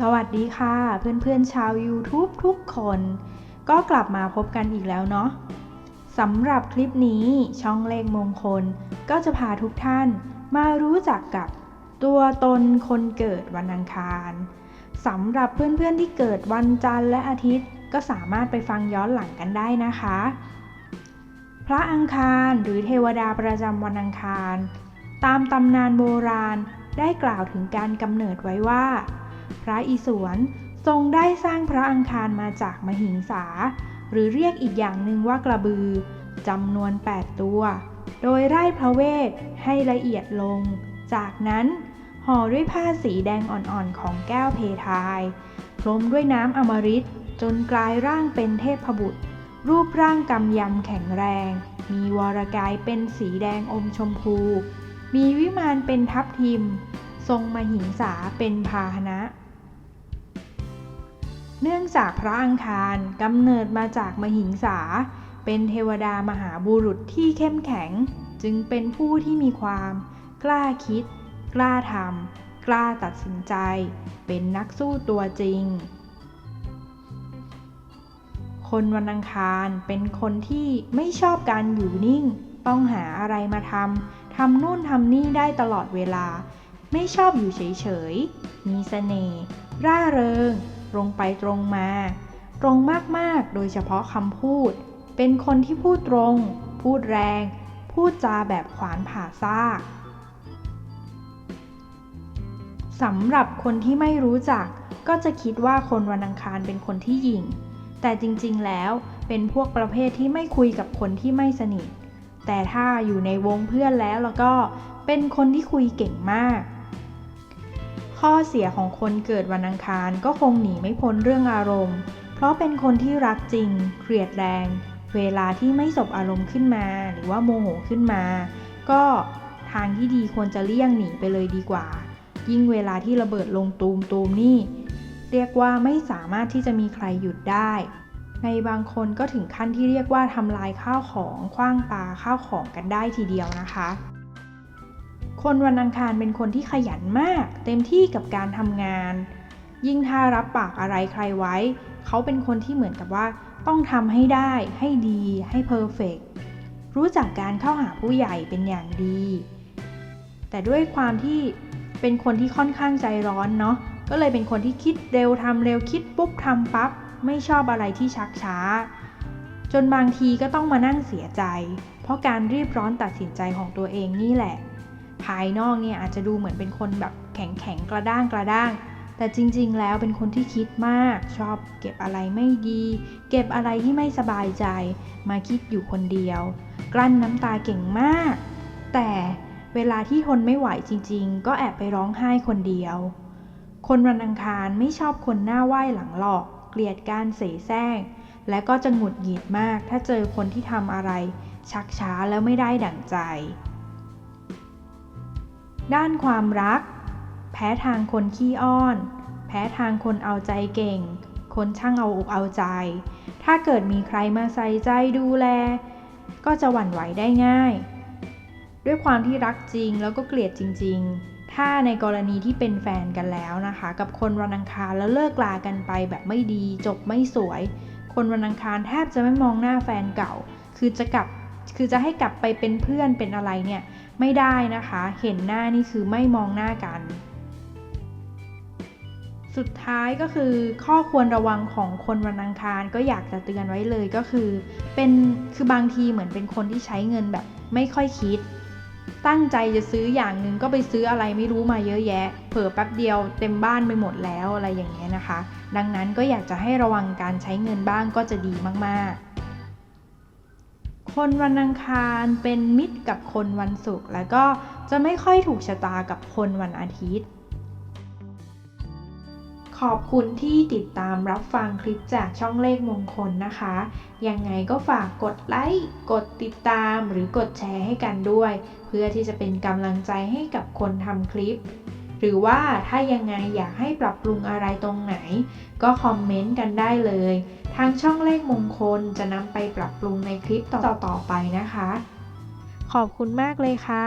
สวัสดีค่ะเพื่อนๆชาว YouTube ทุกคน ก็กลับมาพบกันอีกแล้วเนาะสำหรับคลิปนี้ช่องเลขมงคล ก็จะพาทุกท่านมารู้จักกับตัวตนคนเกิดวันอังคารสำหรับเพื่อนๆที่เกิดวันจันทร์และอาทิตย์ ก็สามารถไปฟังย้อนหลังกันได้นะคะ พระอังคารหรือเทวดาประจำวันอังคาร ตามตำนานโบราณได้กล่าวถึงการกำเนิดไว้ว่า พระอิศวรทรงได้สร้างพระอังคารมาจากมหิงสา หรือเรียกอีกอย่างหนึ่งว่ากระบือจำนวน 8 ตัว โดยไร่พระเวทให้ละเอียดลง จากนั้นห่อด้วยผ้าสีแดงอ่อนๆของแก้วเพทายพรมด้วยน้ำอมฤตจนกลายร่างเป็นเทพบุตร รูปร่างกำยำแข็งแรง มีวรกายเป็นสีแดงอมชมพู มีวิมานเป็นทับทิม ทรงมหิงสาเป็นพาหนะ เนื่องจากพระอังคารกำเนิดมาจากมหิงสา เป็นเทวดามหาบุรุษที่เข้มแข็ง จึงเป็นผู้ที่มีความ กล้าคิด กล้าทำกล้าตัดสินใจ เป็นนักสู้ตัวจริง คนวันอังคารเป็นคนที่ไม่ชอบการอยู่นิ่ง ต้องหาอะไรมาทำทำนู่นทำนี่ได้ตลอดเวลา ไม่ชอบอยู่เฉยๆ มีเสน่ห์ร่าเริง ตรงไปตรงมา ตรงมากๆ โดยเฉพาะคำพูด เป็นคนที่พูดตรง พูดแรง พูดจาแบบขวานผ่าซากสำหรับคนที่ไม่รู้จัก ก็จะคิดว่าคนวันอังคารเป็นคนที่หยิ่ง แต่จริงๆแล้วเป็นพวกประเภทที่ไม่คุยกับคนที่ไม่สนิท แต่ถ้าอยู่ในวงเพื่อนแล้วแล้วก็เป็นคนที่คุยเก่งมาก ข้อเสียของคนเกิดวันอังคารก็คงหนีไม่พ้นเรื่องอารมณ์ เพราะเป็นคนที่รักจริง เกลียดแรง เวลาที่ไม่สบอารมณ์ขึ้นมา หรือว่าโมโหขึ้นมา ก็ทางที่ดีควรจะเลี่ยงหนีไปเลยดีกว่า ยิ่งเวลาที่ระเบิดลงตูมตูมนี่ เรียกว่าไม่สามารถที่จะมีใครหยุดได้ ในบางคนก็ถึงขั้นที่เรียกว่าทำลายข้าวของคว้างปาข้าวของกันได้ทีเดียวนะคะ คนวันอังคารเป็นคนที่ขยันมาก เต็มที่กับการทำงาน ยิ่งถ้ารับปากอะไรใครไว้ เขาเป็นคนที่เหมือนกับว่า ต้องทำให้ได้ ให้ดี ให้เพอร์เฟกรู้จักการเข้าหาผู้ใหญ่เป็นอย่างดี แต่ด้วยความที่เป็นคนที่ค่อนข้างใจร้อนเนาะก็เลยเป็นคนที่คิดเร็วทำเร็วคิดปุ๊บทำปั๊บไม่ชอบอะไรที่ชักช้า จนบางทีก็ต้องมานั่งเสียใจ เพราะการรีบร้อนตัดสินใจของตัวเองนี่แหละ ภายนอกเนี่ยอาจจะดูเหมือนเป็นคนแบบแข็งแข็งกระด้างกระด้าง แต่จริงๆ แล้วเป็นคนที่คิดมาก ชอบเก็บอะไรไม่ดี เก็บอะไรที่ไม่สบายใจ มาคิดอยู่คนเดียว กลั้นน้ำตาเก่งมาก แต่เวลาที่ทนไม่ไหวจริง ๆ ก็แอบไปร้องไห้คนเดียว คนวันอังคารไม่ชอบคนหน้าไหว้หลังหลอก เกลียดการเสแสร้ง และก็จะหงุดหงิดมาก ถ้าเจอคนที่ทำอะไร ชักช้าแล้วไม่ได้ดั่งใจ ด้านความรัก แพ้ทางคนขี้อ้อน แพ้ทางคนเอาใจเก่ง คนช่างเอาอกเอาใจ ถ้าเกิดมีใครมาใส่ใจดูแล ก็จะหวั่นไหวได้ง่าย ด้วยความที่รักจริงแล้วก็เกลียดจริง ๆ ถ้าในกรณีที่เป็นแฟนกันแล้วนะคะ กับคนวันอังคารแล้วเลิกลากันไปแบบไม่ดี จบไม่สวย คนวันอังคารแทบจะไม่มองหน้าแฟนเก่า คือจะกลับ คือจะให้กลับไปเป็นเพื่อนเป็นอะไรเนี่ยไม่ได้นะคะ เห็นหน้านี่คือไม่มองหน้ากัน สุดท้ายก็คือข้อควรระวังของคนวันอังคารก็อยากจะเตือนไว้เลยก็คือ เป็นคือบางทีเหมือนเป็นคนที่ใช้เงินแบบไม่ค่อยคิด ตั้งใจจะซื้ออย่างหนึ่งก็ไปซื้ออะไรไม่รู้มาเยอะแยะ เผลอแป๊บเดียวเต็มบ้านไปหมดแล้วอะไรอย่างเงี้ยนะคะ ดังนั้นก็อยากจะให้ระวังการใช้เงินบ้างก็จะดีมากๆ คนวันอังคารเป็นมิตรกับคนวันศุกร์แล้วก็จะไม่ค่อยถูกชะตากับคนวันอาทิตย์ ขอบคุณที่ติดตามรับฟังคลิปจากช่องเลขมงคลนะคะ ยังไงก็ฝากกดไลค์ กดติดตามหรือกดแชร์ให้กันด้วย เพื่อที่จะเป็นกำลังใจให้กับคนทำคลิป หรือว่าถ้ายังไงอยากให้ปรับปรุงอะไรตรงไหน ก็คอมเมนต์กันได้เลย ทางช่องเลขมงคลจะนำไปปรับปรุงในคลิปต่อๆไปนะคะ ขอบคุณมากเลยค่ะ